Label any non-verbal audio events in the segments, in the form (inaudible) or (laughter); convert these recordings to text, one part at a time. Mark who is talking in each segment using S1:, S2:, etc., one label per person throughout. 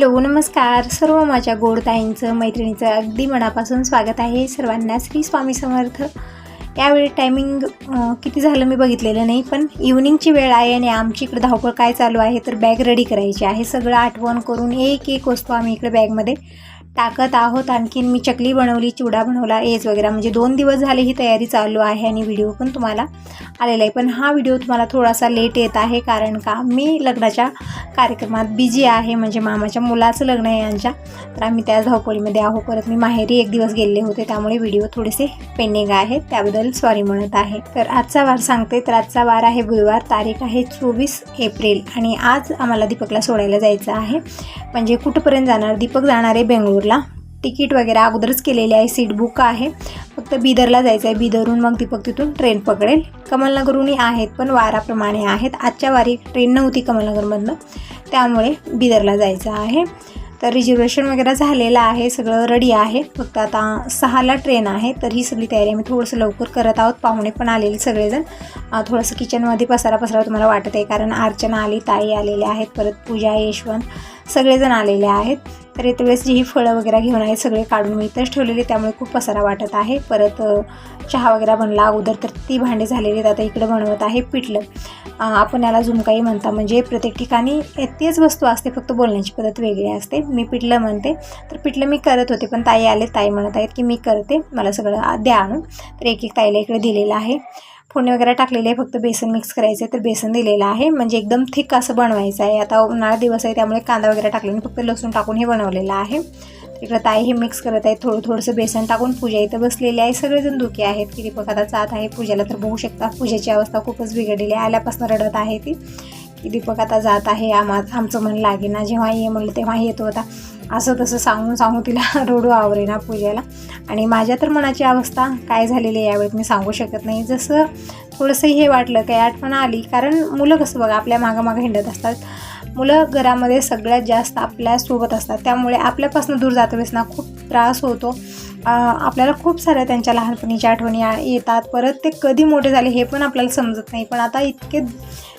S1: Hello नमस्कार. सर्व माझ्या गोडताईंचं मैत्रिणीचं अगदी मनापासून स्वागत आहे सर्वांना श्री स्वामी समर्थ. यावेळी टायमिंग किती झालं मी बघितलेलं नाही पण इव्हनिंगची वेळ आहे आणि आमची इकडे धावपळ काय चालू आहे तर बॅग रेडी करायची आहे. सगळं आठवण करून एक एक वस्तू आम्ही इकडे बॅगमध्ये टाकत आहोत. आणखीन मी चकली बनवली चिवडा बनवला एज वगैरे. म्हणजे दोन दिवस झाले ही तयारी चालू आहे आणि व्हिडिओ पण तुम्हाला आलेला आहे. पण हा व्हिडिओ तुम्हाला थोडासा लेट येत आहे कारण का? मी लग्नाच्या कार्यक्रमात बिझी आहे. म्हणजे मामाच्या मुलाचं लग्न आहे यांच्या. तर आम्ही त्या धावपळीमध्ये आहो परत मी माहेरी एक दिवस गेले होते. त्यामुळे व्हिडिओ थोडेसे पेंडिंग आहेत. त्याबद्दल सॉरी म्हणत आहे. तर आजचा वार सांगते. तर आजचा वार आहे बुधवार तारीख आहे चोवीस एप्रिल. आणि आज आम्हाला दीपकला सोडायला जायचं आहे. म्हणजे कुठंपर्यंत जाणार? दीपक जाणार आहे बेंगळूरला तिकीट वगैरे अगोदरच केलेली आहे सीट बुक आहे. फक्त बिदरला जायचं आहे बिदरहून मग दीपक तिथून ट्रेन पकडेल. कमलनगरहूनही आहेत पण वाराप्रमाणे आहेत. आजच्या वारी ट्रेन नव्हती कमलनगरमधनं. त्यामुळे बिदरला जायचं आहे. तर रिझर्वेशन वगैरे झालेलं आहे. सगळं रेडी आहे. फक्त आता सहाला ट्रेन आहे. तर ही सगळी तयारी आम्ही थोडंसं लवकर करत आहोत. पाहुणे पण आलेले सगळेजण. थोडंसं किचनमध्ये पसारा पसारा तुम्हाला वाटत आहे कारण अर्चना आली ताई आलेल्या आहेत. परत पूजा यशवंत सगळेजण आलेले आहेत. तर येते वेळेस जी ही फळं वगैरे घेऊन आहे सगळे काढून मी इथंच ठेवलेले त्यामुळे खूप पसारा वाटत आहे. परत चहा वगैरे बनला अगोदर तर ती भांडे झालेली आता इकडं बनवत आहे पिठलं. आपण याला झुमकाई म्हणता म्हणजे प्रत्येक ठिकाणी तेच वस्तू असते फक्त बोलण्याची पद्धत वेगळी असते. मी पिठलं म्हणते तर पिठलं मी करत होते पण ताई आले ताई म्हणत आहेत की मी करते मला सगळं द्या आणून तर एक एक ताईला इकडे दिलेलं आहे. फोडणी वगैरे टाकलेले आहे फक्त बेसन मिक्स करायचं आहे तर बेसन दिलेलं आहे. म्हणजे एकदम थिक असं बनवायचं आहे. आता उन्हाळा दिवस आहे त्यामुळे कांदा वगैरे टाकल्याने फक्त लसूण टाकून हे बनवलेलं आहे. इकडं ताई हे मिक्स करत आहे थोडं थोडंसं बेसन टाकून पूजा इथं बसलेली आहे. सगळेजण दुखी आहेत. की दीपक आता जात आहे पूजाला तर बघू शकता पूजेची अवस्था खूपच बिघडलेली आहे. आल्यापासून रडत आहे ती. की दीपक आता जात आहे आम्हा आमचं मन लागेना. जेव्हा ये म्हणलं तेव्हा येत होता असं तसं सांगून सांगून तिला (laughs) रोडू आवरेना पूजेला. आणि माझ्या तर मनाची अवस्था काय झालेली आहे यावेळी मी सांगू शकत नाही. जसं थोडंसं हे वाटलं काही आठवण आली. कारण मुलं कसं बघा आपल्या मागामागं हिंडत असतात. मुलं घरामध्ये सगळ्यात जास्त आपल्यासोबत असतात. त्यामुळे आपल्यापासून दूर जात वेळेस ना खूप त्रास होतो. आपल्याला खूप साऱ्या त्यांच्या लहानपणीच्या आठवणी येतात. परत ते कधी मोठे झाले हे पण आपल्याला समजत नाही. पण आता इतके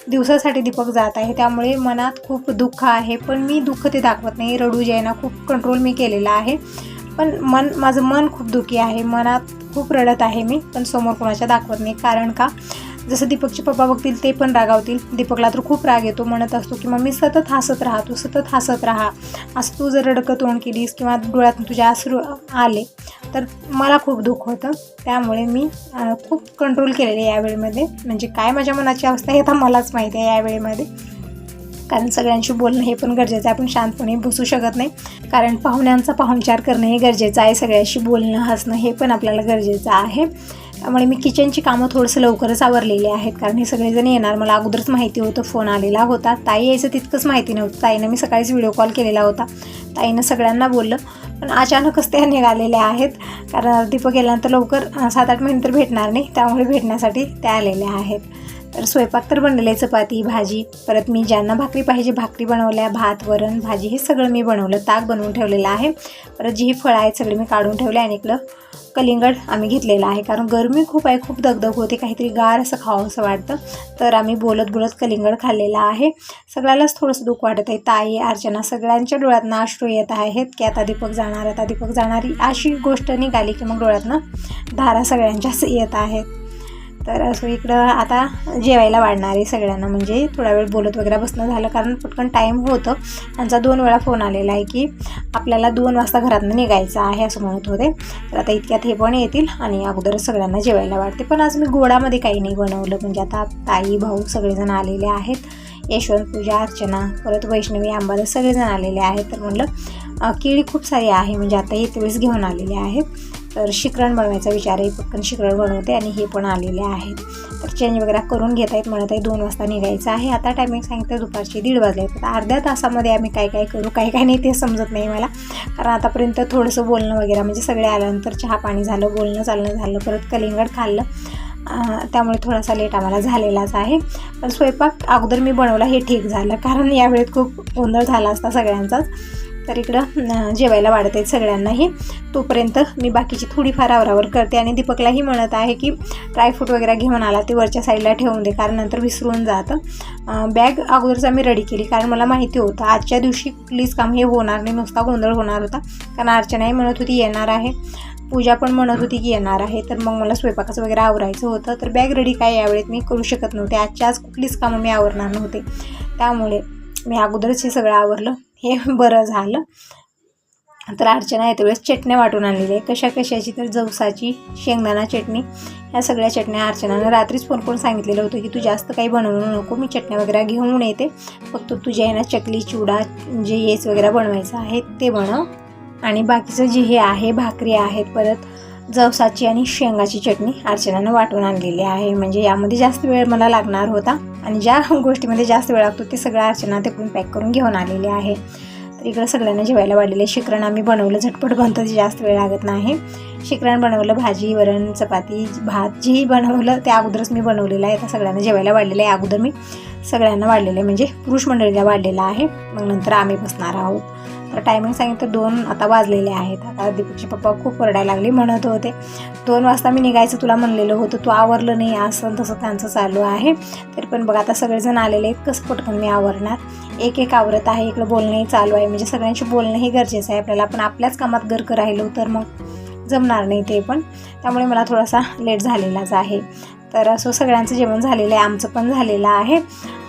S1: दिवसासाठी दीपक जात आहे. त्यामुळे मनात खूप दुःख आहे. पण मी दुःख ते दाखवत नाही. रडू जे ना खूप कंट्रोल मी केलेला आहे. पण मन माझं मन खूप दुखी आहे. मनात खूप रडत आहे मी. पण समोर कोणाच्या दाखवत नाही. कारण का? जसं दीपकचे पप्पा बघतील ते पण रागावतील. दीपकला तर खूप राग येतो म्हणत असतो की मम्मी सतत हसत राहा तू सतत हसत राहा. असं तू जर रडकं तोंड केलीस किंवा डोळ्यातून तुझ्या आसरू आले तर मला खूप दुःख होतं. त्यामुळे मी खूप कंट्रोल केलेले यावेळेमध्ये. म्हणजे काय माझ्या मनाची अवस्था आहे आता मलाच माहिती आहे यावेळेमध्ये. कारण सगळ्यांशी बोलणं हे पण गरजेचं आहे. आपण शांतपणे बसू शकत नाही. कारण पाहुण्यांचा पाहुणचार करणं हे गरजेचं आहे. सगळ्यांशी बोलणं हसणं हे पण आपल्याला गरजेचं आहे. त्यामुळे मी किचनची कामं थोडंसं लवकरच आवरलेली आहेत कारण हे सगळेजण येणार. मला अगोदरच माहिती होतं फोन आलेला होता. ताई यायचं तितकंच माहिती नव्हतं. ताईनं मी सकाळीच व्हिडिओ कॉल केलेला होता. ताईनं सगळ्यांना बोललं पण अचानकच त्या निघालेल्या आहेत. कारण दीपक गेल्यानंतर लवकर सात आठ महिने तर भेटणार नाही. त्यामुळे भेटण्यासाठी त्या आलेल्या आहेत. तर स्वयंपाक तर बनलेले चपाती भाजी परत मी ज्यांना भाकरी पाहिजे भाकरी बनवल्या भात वरण भाजी हे सगळं मी बनवलं. ताक बनवून ठेवलेलं आहे. परत जी ही फळं आहेत सगळी मी काढून ठेवले आणि इकडं कलिंगड आम्ही घेतलेलं आहे. कारण गरमी खूप आहे खूप दगदग होते काहीतरी गार असं खावं असं वाटतं. तर आम्ही बोलत बोलत कलिंगड खाल्लेलं आहे. सगळ्यालाच थोडंसं दुःख वाटत आहे. ताई अर्चना सगळ्यांच्या डोळ्यातनं अश्रू येत आहेत. की आता दीपक जाणार आता दीपक जाणारी अशी गोष्ट निघाली की मग डोळ्यातनं धारा सगळ्यांच्याच येत आहेत. तर असं इकडं आता जेवायला वाढणार आहे सगळ्यांना. म्हणजे थोडा वेळ बोलत वगैरे बसणं झालं कारण पटकन टाईम होतं. त्यांचा दोन वेळा फोन आलेला आहे की आपल्याला दोन वाजता घरातनं निघायचं आहे असं म्हणत होते. तर आता इतक्यात हे पण येतील आणि अगोदरच सगळ्यांना जेवायला वाढते. पण आज मी गोडामध्ये काही नाही बनवलं. म्हणजे आता ताई भाऊ सगळेजण आलेले आहेत. यशवंत पूजा अर्चना परत वैष्णवी आंबादास सगळेजण आलेले आहेत. तर म्हणलं केळी खूप सारी आहे. म्हणजे आता हे वेळेस घेऊन आलेले आहेत. तर शिकरण बनवायचा विचार आहे पटकन शिकरण बनवते आणि हे पण आलेले आहेत. तर चेंज वगैरे करून घेत आहेत म्हणत आहे दोन वाजता निघायचं आहे. आता टायमिंग सांगितलं दुपारचे दीड वाजले आहेत. आता अर्ध्या तासामध्ये आम्ही काय काय करू काय काय नाही ते समजत नाही मला. कारण आतापर्यंत थोडंसं बोलणं वगैरे म्हणजे सगळे आल्यानंतर चहा पाणी झालं बोलणं चालणं झालं परत कलिंगड खाल्लं. त्यामुळे थोडासा लेट आम्हाला झालेलाच आहे. पण स्वयंपाक अगोदर मी बनवला हे ठीक झालं. कारण यावेळेत खूप गोंधळ झाला असता सगळ्यांचाच. तर इकडं जेवायला वाढत आहेत सगळ्यांनाही. तोपर्यंत मी बाकीची थोडीफार आवरावर करते आणि दीपकलाही म्हणत आहे की ड्रायफ्रूट वगैरे घेऊन आला ते वरच्या साईडला ठेवून दे कारण नंतर विसरून जातं. बॅग अगोदरच आम्ही रेडी केली कारण मला माहिती होतं आजच्या दिवशी कुठलीच काम हे होणार नाही नुसता गोंधळ होणार होता. कारण अर्चनाही म्हणत होती येणार आहे. पूजा पण म्हणत होती की येणार आहे. तर मग मला स्वयंपाकाचं वगैरे आवरायचं होतं. तर बॅग रेडी काय यावेळेत मी करू शकत नव्हते. आजच्या आज कुठलीच कामं मी आवरणार नव्हते. त्यामुळे मी अगोदरच हे सगळं आवरलं. हे (laughs) बरं झालं. तर अर्चना येते वेळेस चटण्या वाटून आणलेली आहे. कशा कशाची तर जवसाची शेंगदाणा चटणी ह्या सगळ्या चटण्या अर्चनानं रात्रीच फोन करून सांगितलेलं होतं की तू जास्त काही बनवू नको मी चटण्या वगैरे घेऊन येते. फक्त तुझ्या आहे ना चकली चिवडा जे येस वगैरे बनवायचं आहे ते बनव आणि बाकीचं जे हे आहे भाकरी आहेत परत जवसाची आणि शेंगाची चटणी अर्चनानं वाटून आणलेली आहे. म्हणजे यामध्ये जास्त वेळ मला लागणार होता. आणि ज्या (laughs) गोष्टीमध्ये जास्त वेळ लागतो ते सगळं अर्चना तिकडून पॅक करून घेऊन आलेले आहे. तर इकडं सगळ्यांना जेवायला वाढलेले शिकरण आम्ही बनवलं झटपट बनतं ते जास्त वेळ लागत नाही. शिकरण बनवलं भाजी वरण चपाती भात जेही बनवलं ते अगोदरच मी बनवलेलं आहे. त्या सगळ्यांना जेवायला वाढलेलं आहे. अगोदर मी सगळ्यांना वाढलेलं आहे. म्हणजे पुरुष मंडळीला वाढलेलं आहे. मग नंतर आम्ही बसणार आहोत. तर टायमिंग सांगितलं दोन आता वाजलेले आहेत. आता दीपकचे पप्पा खूप ओरडायला लागले म्हणत होते दोन वाजता मी निघायचं तुला म्हणलेलं होतं तू आवरलं नाही असं तसं त्यांचं चालू आहे. तरी पण बघा आता सगळेजण आलेले आहेत कसं पटकन मी आवरणार? एक एक आवरत आहे इकडं बोलणंही चालू आहे. म्हणजे सगळ्यांशी बोलणंही गरजेचं आहे. आपल्याला आपण आपल्याच कामात गर्क राहिलो तर मग जमणार नाही ते पण. त्यामुळे मला थोडासा लेट झालेलाच आहे. तर असं सगळ्यांचं जेवण झालेलं आहे आमचं पण झालेलं आहे.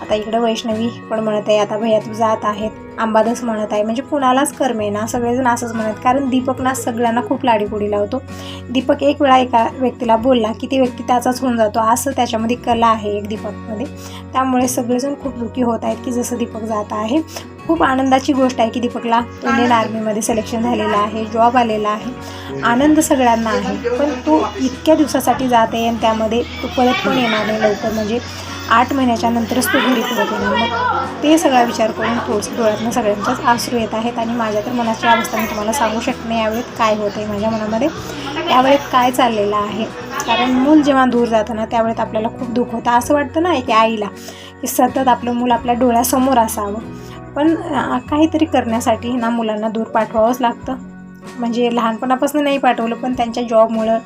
S1: आता इकडं वैष्णवी पण म्हणत आहे आता भैया तू जात आहेत. आंबादस म्हणत आहे. म्हणजे कुणालाच करमे ना सगळेजण असंच म्हणत कारण दीपक ना सगळ्यांना खूप लाडीपुडी लावतो. दीपक एक वेळा एका व्यक्तीला बोलला की ती व्यक्ती त्याचाच होऊन जातो. असं त्याच्यामध्ये कला आहे एक दीपकमध्ये. त्यामुळे सगळेजण खूप दुःखी होत आहेत की जसं दीपक जात आहे. खूप आनंदाची गोष्ट आहे की दीपकला इंडियन आर्मीमध्ये सिलेक्शन झालेलं आहे जॉब आलेला आहे. आनंद सगळ्यांना आहे. पण तो इतक्या दिवसासाठी जात आहे आणि त्यामध्ये तो परत पण येणार नाही लवकर. म्हणजे आठ महिन्याच्या नंतरच तो घरी परत येणार मग ते सगळा विचार करून थोडंसं डोळ्यातनं सगळ्यांचाच आसरू येत आहेत आणि माझ्या तर मनाची अवस्था मी तुम्हाला सांगू शकत नाही यावेळेत काय होतं आहे माझ्या मनामध्ये. यावेळेत काय चाललेलं आहे? कारण मूल जेव्हा दूर जातं ना त्यावेळेत आपल्याला खूप दुःख होतं. असं वाटतं ना की आईला की सतत आपलं मूल आपल्या डोळ्यासमोर असावं. पण काहीतरी करण्यासाठी ना मुलांना दूर पाठवावंच लागतं. म्हणजे लहानपणापासून नाही पाठवलं पण त्यांच्या जॉबमुळं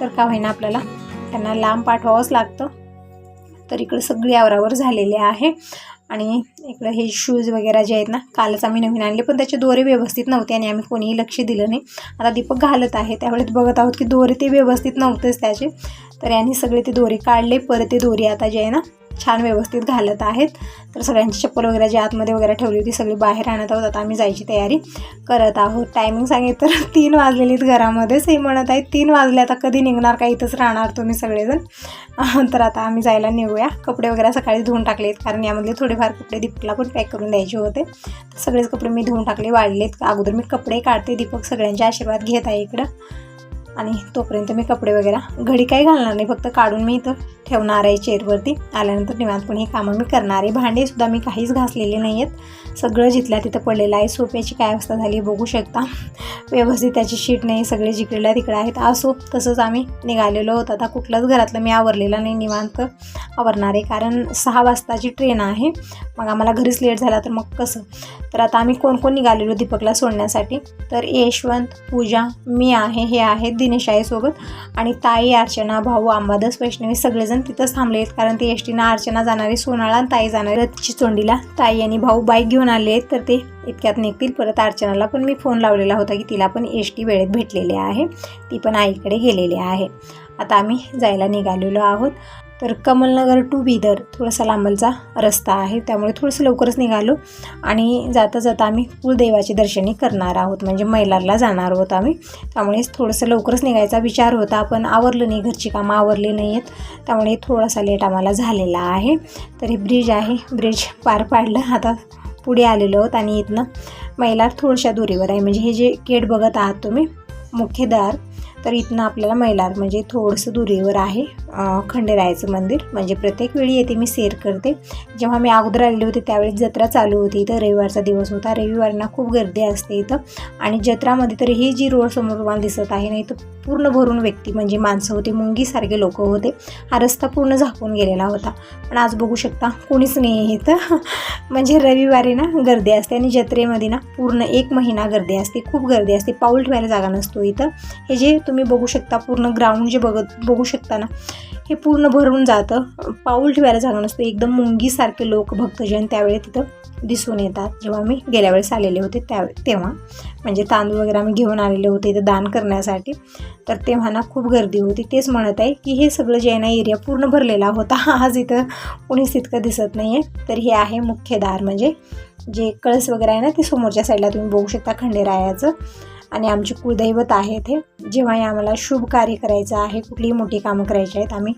S1: तर का होईना आपल्याला त्यांना लांब पाठवावंच लागतं. तर इकडं सगळी आवरावर झालेली आहे. आणि इकडं हे शूज वगैरे जे आहेत ना कालच आम्ही नवीन आणले पण त्याचे दोरे व्यवस्थित नव्हते आणि आम्ही कोणीही लक्ष दिलं नाही. आता दीपक घालत आहे. त्यावेळेस बघत आहोत की दोरे ते व्यवस्थित नव्हतेच त्याचे. तर यांनी सगळे ते दोरे काढले. परत ते दोरी आता जे आहे ना छान व्यवस्थित घालत आहेत. तर सगळ्यांची चप्पल वगैरे जी आतमध्ये वगैरे ठेवली होती सगळी बाहेर आणत आहोत. आता आम्ही जायची तयारी करत आहोत. टायमिंग सांगितलं तर तीन वाजलेली आहेत घरामध्येच हे म्हणत आहेत तीन वाजले. आता कधी निघणार का इथंच राहणार तुम्ही सगळेजण. (laughs) तर आता आम्ही जायला निघूया. कपडे वगैरे सकाळी धुवून टाकलेत कारण यामधले थोडेफार कपडे दीपकला पण पॅक करून द्यायचे होते. तर सगळेच कपडे मी धुवून टाकले वाढलेत अगोदर मी कपडे काढते दीपक सगळ्यांचे आशीर्वाद घेत आहे इकडं. आणि तोपर्यंत मी कपडे वगैरे घडी काही घालणार नाही. फक्त काढून मी इथं ठेवणार आहे चेअरवरती आल्यानंतर निवांतपणे हे कामं मी करणार आहे. भांडेसुद्धा मी काहीच घासलेले नाही आहेत सगळं जिथल्या तिथं पडलेलं आहे. सोप्याची काय अवस्था झाली बघू शकता. व्यवस्थित त्याची शीट नाही सगळे जिकडल्या तिकडे आहेत. असो तसंच आम्ही निघालेलो होतो. आता कुठलंच घरातलं मी आवरलेलं नाही निवांत आवरणार आहे. कारण सहा वाजताची ट्रेन आहे. मग आम्हाला घरीच लेट झाला तर मग कसं? तर आता आम्ही कोण कोण निघालेलो दीपकला सोडण्यासाठी? तर यशवंत पूजा मी आहे हे आहे दिनेश आहे सोबत आणि ताई अर्चना भाऊ अंबादस वैष्णवी सगळेजण तिथंच थांबले आहेत कारण ते एस टीनं अर्चना जाणारी सोनाळा आणि ताई जाणारी. रथची चोंडीला ताई आणि भाऊ बाईक घेऊन आले आहेत तर ते इतक्यात निघतील. परत अर्चनाला पण मी फोन लावलेला होता की तिला पण एस टी वेळेत भेटलेली आहे. ती पण आईकडे गेलेली आहे. आता आम्ही जायला निघालेलो आहोत. तर कमलनगर टू बिदर थोडासा लांबलचा रस्ता आहे त्यामुळे थोडंसं लवकरच निघालो. आणि जाता जाता आम्ही कुलदेवाची दर्शनी करणार आहोत म्हणजे मैलारला जाणार आहोत आम्ही. त्यामुळे थोडंसं लवकरच निघायचा विचार होता पण आवरलं नाही घरची कामं आवरली नाही आहेत त्यामुळे थोडासा लेट आम्हाला झालेला आहे. तर हे ब्रिज आहे ब्रिज पार पाडलं. आता पुढे आलेलो आहोत आणि इथनं मैलार थोडशा दुरीवर आहे. म्हणजे हे जे गेट बघत आहात तुम्ही मुख्य दार तर इथनं आपल्याला मैलार म्हणजे थोडंसं दुरीवर आहे खंडेरायाचं मंदिर. म्हणजे प्रत्येक वेळी येथे मी सेर करते. जेव्हा मी अगोदर आलेले होते त्यावेळी जत्रा चालू होती इथं. रविवारचा दिवस होता. रविवारना खूप गर्दी असते इथं. आणि जत्रामध्ये तर ही जी रोड समोर तुम्हाला दिसत आहे ना इथं पूर्ण भरून व्यक्ती म्हणजे माणसं होते मुंगीसारखे लोक होते. हा रस्ता पूर्ण झाकून गेलेला होता. पण आज बघू शकता कोणीच नाही इथं. (laughs) म्हणजे रविवारी ना गर्दी असते आणि जत्रेमध्ये ना पूर्ण एक महिना गर्दी असते. खूप गर्दी असते. पाऊल ठेवायला जागा नसतो इथं. हे जे तुम्ही बघू शकता पूर्ण ग्राउंड जे बघत बघू शकता ना हे पूर्ण भरून जातं. पाऊल ठेवायला जागा नसतं. एकदम मुंगीसारखे लोक भक्तजन त्यावेळी तिथं दिसून येतात. जेव्हा मी गेल्या वेळेस आलेले होते त्या तेव्हा. म्हणजे तांदूळ वगैरे आम्ही घेऊन आलेले होते इथं दान करण्यासाठी. तर तेव्हा ना खूप गर्दी होती. तेच म्हणत आहे की हे सगळं जे आहे ना एरिया पूर्ण भरलेला होता. (laughs) आज इथं कोणीच तितकं दिसत नाही आहे तर हे आहे मुख्य दार. म्हणजे जे कळस वगैरे आहे ना ते समोरच्या साईडला तुम्ही बघू शकता खंडेरायाचं. आणि आमचे कुलदैवत आहे ते जेव्हाही आम्हाला शुभ कार्य करायचं आहे कुठलीही मोठी कामं करायची आहेत आम्ही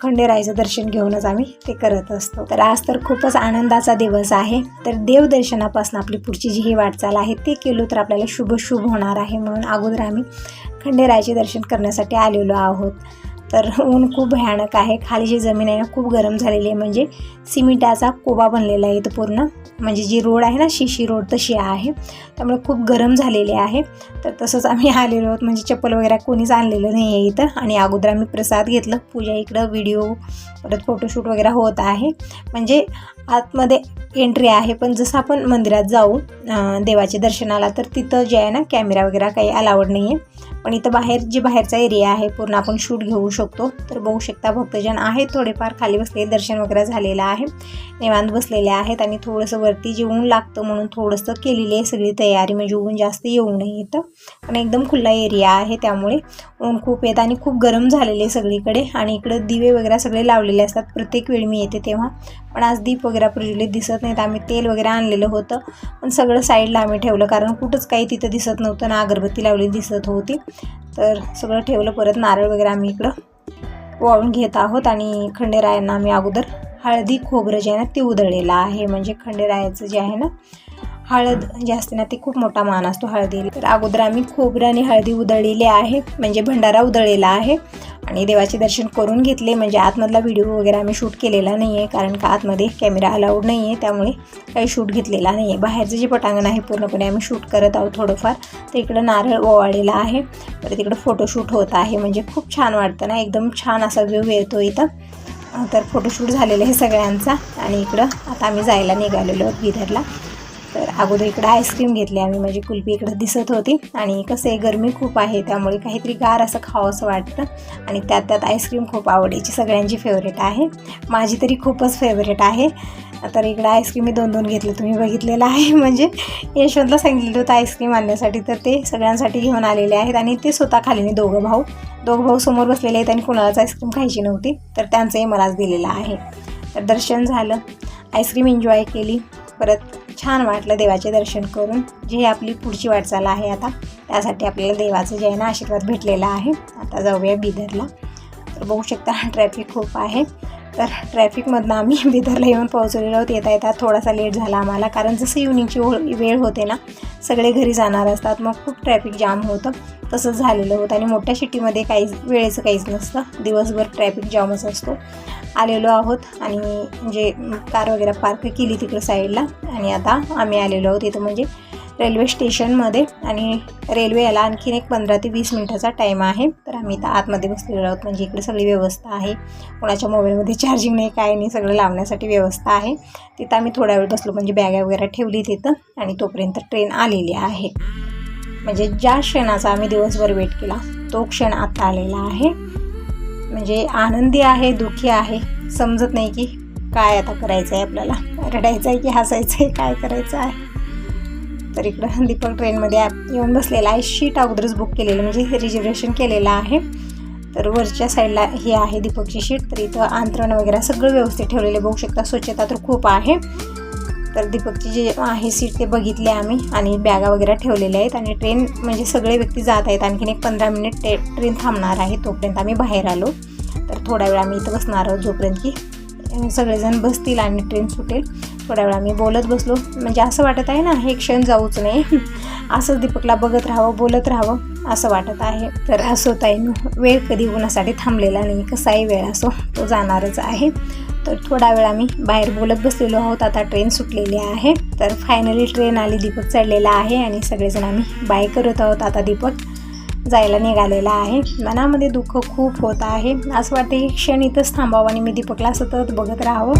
S1: खंडेरायाचं दर्शन घेऊनच आम्ही ते करत असतो. तर आज तर खूपच आनंदाचा दिवस आहे. तर देवदर्शनापासून आपली पुढची जी ही वाटचाल आहे ते केलो तर आपल्याला शुभ शुभ होणार आहे म्हणून अगोदर आम्ही खंडेरायाचे दर्शन करण्यासाठी आलेलो आहोत. तर ऊन खूप भयानक आहे. खाली जी जमीन आहे ना खूप गरम झालेली आहे. म्हणजे सिमिटाचा कोबा बनलेला आहे इथं पूर्ण. म्हणजे जी रोड आहे ना शिशी रोड तशी आहे. त्यामुळे खूप गरम झालेली आहे. तर तसंच आम्ही (laughs) आलेलो आहोत. म्हणजे चप्पल वगैरे कोणीच आणलेलं नाही आहे इथं. आणि अगोदर आम्ही प्रसाद घेतलं. पूजा इकडं व्हिडिओ परत फोटोशूट वगैरे होत आहे. म्हणजे आतमध्ये एंट्री आहे. पण जसं आपण मंदिरात जाऊ देवाच्या दर्शनाला तर तिथं जे आहे ना कॅमेरा वगैरे काही अलावड नाही आहे पण इथं बाहेर जे बाहेरचा एरिया आहे पूर्ण आपण शूट घेऊ शकतो. तर बघू शकता भक्तजन आहेत थोडेफार खाली बसले दर्शन वगैरे झालेलं आहे. निवांत बसलेले आहेत आणि थोडंसं वरती जे ऊन लागतं म्हणून थोडंसं केलेली आहे सगळी तयारी. म्हणजे ऊन जास्त येऊ नये इथं. पण एकदम खुला एरिया आहे त्यामुळे ऊन खूप येतं आणि खूप गरम झालेले आहे सगळीकडे. आणि इकडं दिवे वगैरे सगळे लावलेले असतात. प्रत्येक वेळी मी येते तेव्हा. पण आज दीप वगैरे प्रज्वलित दिसत नाहीत. आम्ही तेल वगैरे आणलेलं होतं. पण सगळं साईडला आम्ही ठेवलं. कारण कुठंच काही तिथं दिसत नव्हतं. ना अगरबत्ती लावलेली दिसत होती. तर सगळं ठेवलं. परत नारळ वगैरे आम्ही इकडं वाळून घेत आहोत. आणि खंडेरायांना आम्ही अगोदर हळदी खोबरं जे आहे ना ते उधळलेलं आहे. म्हणजे खंडेरायाचं जे आहे ना हळद जे असते ना ते खूप मोठा मान असतो हळदीला. तर अगोदर आम्ही खोबरं आणि हळदी उधळलेली आहे. म्हणजे भंडारा उधळलेला आहे. आणि देवाचे दर्शन करून घेतले. म्हणजे आतमधला व्हिडिओ वगैरे आम्ही शूट केलेला नाही आहे कारण का आतमध्ये कॅमेरा अलाउड नाही आहे त्यामुळे काही शूट घेतलेला नाही आहे बाहेरचं जे पटांगण आहे पूर्णपणे आम्ही शूट करत आहोत थोडंफार. तर इकडं नारळ ओवाळलेला आहे. परत तिकडं फोटोशूट होत आहे. म्हणजे खूप छान वाटतं ना एकदम छान असा व्ह्यू येतो इथं. तर फोटोशूट झालेलं आहे सगळ्यांचा. आणि इकडं आता आम्ही जायला निघालेलो आहोत बिदरला तर अगोदर इकडं आईस्क्रीम घेतली आम्ही माझी कुल्फी इकडं दिसत होती. आणि कसं आहे गरमी खूप आहे त्यामुळे काहीतरी गार असं खावं असं वाटतं. आणि त्यात त्यात आईस्क्रीम खूप आवडायची सगळ्यांची फेवरेट आहे. माझी तरी खूपच फेवरेट आहे. तर इकडं आईस्क्रीम मी दोन दोन घेतलं तुम्ही बघितलेलं आहे. (laughs) म्हणजे यशवंतला सांगितलेलं होतं आईस्क्रीम आणण्यासाठी तर ते सगळ्यांसाठी घेऊन आलेले आहेत. आणि ते स्वतः खाली दोघं भाऊ. दोघं भाऊ समोर बसलेले आहेत आणि कुणालाच आईस्क्रीम खायची नव्हती. तर त्यांचंही मलाच दिलेलं आहे. तर दर्शन झालं. आईस्क्रीम एन्जॉय केली. परत छान वाटलं देवाचे दर्शन करून. जी आपली पुढची वाटचाल आहे आता त्यासाठी आपल्याला देवाचं जे आहे ना आशीर्वाद भेटलेला आहे. आता जाऊया बिदरला. तर बघू शकता ट्रॅफिक खूप आहे. तर ट्रॅफिकमधनं आम्ही (laughs) बिदरला येऊन पोहोचलेलो आहोत. येता येता थोडासा लेट झाला आम्हाला. कारण जसं इव्हनिंगची वेळ वेळ होते ना सगळे घरी जाणार असतात. मग खूप ट्रॅफिक जाम होतं. तसंच झालेलं होतं. आणि मोठ्या सिटीमध्ये काहीच वेळेचं काहीच नसतं. दिवसभर ट्रॅफिक जामच असतो. आलेलो आहोत. आणि म्हणजे कार वगैरे पार्क केली तिकडं साईडला आणि आता आम्ही आलेलो आहोत इथं म्हणजे रेल्वे स्टेशनमध्ये आणि रेल्वे याला आणखीन एक पंधरा ते वीस मिनटाचा टाईम आहे. तर आम्ही इथं आतमध्ये बसलेलो आहोत. म्हणजे इकडे सगळी व्यवस्था आहे. कोणाच्या मोबाईलमध्ये चार्जिंग नाही काय नाही. सगळं लावण्यासाठी व्यवस्था आहे. तिथं आम्ही थोडा वेळ बसलो. म्हणजे बॅगा वगैरे ठेवली तिथं. आणि तोपर्यंत ट्रेन आलेली आहे. म्हणजे ज्या क्षणाचा आम्ही दिवसभर वेट केला तो क्षण आता आलेला आहे. म्हणजे आनंदी आहे दुःखी आहे समजत नाही की काय आता करायचं आहे आपल्याला. रडायचं आहे की हसायचं आहे काय करायचं आहे. तर इकडं दीपक ट्रेनमध्ये ॲप येऊन बसलेला आहे. शीट अगोदरच बुक केलेलं म्हणजे रिझर्वेशन केलेलं आहे. तर वरच्या साईडला ही आहे दीपकची शीट. तर इथं आंतरण वगैरे सगळं व्यवस्थित ठेवलेलं बघू शकता स्वच्छता तर खूप आहे. तर दीपकची जे आहे सीट ते बघितले आम्ही आणि बॅगा वगैरे ठेवलेल्या आहेत आणि ट्रेन म्हणजे सगळे व्यक्ती जात आहेत. आणखीन एक पंधरा मिनिट ते ट्रेन थांबणार आहे. तोपर्यंत आम्ही बाहेर आलो. तर थोडा वेळ आम्ही इथं बसणार आहोत जोपर्यंत की सगळेजण बसतील आणि ट्रेन सुटेल. थोड्या वेळ आम्ही बोलत बसलो. म्हणजे असं वाटत आहे ना हे क्षण जाऊच नाही. (laughs) असंच दीपकला बघत राहावं बोलत राहावं असं वाटत आहे. तर असो ताईनो वेळ कधी कोणासाठी थांबलेला नाही. कसाही वेळ असो तो जाणारच आहे. तर थोडा वेळ आम्ही बाहेर बोलत बसलेलो आहोत. आता ट्रेन सुटलेली आहे. तर फायनली ट्रेन आली दीपक चढलेला आहे आणि सगळेजण आम्ही बाय करत आहोत. आता दीपक जायला निघालेला आहे. मनामध्ये दुःख खूप होत आहे. असं वाटतं क्षण इथंच थांबावं आणि मी दीपकला सतत बघत राहावं.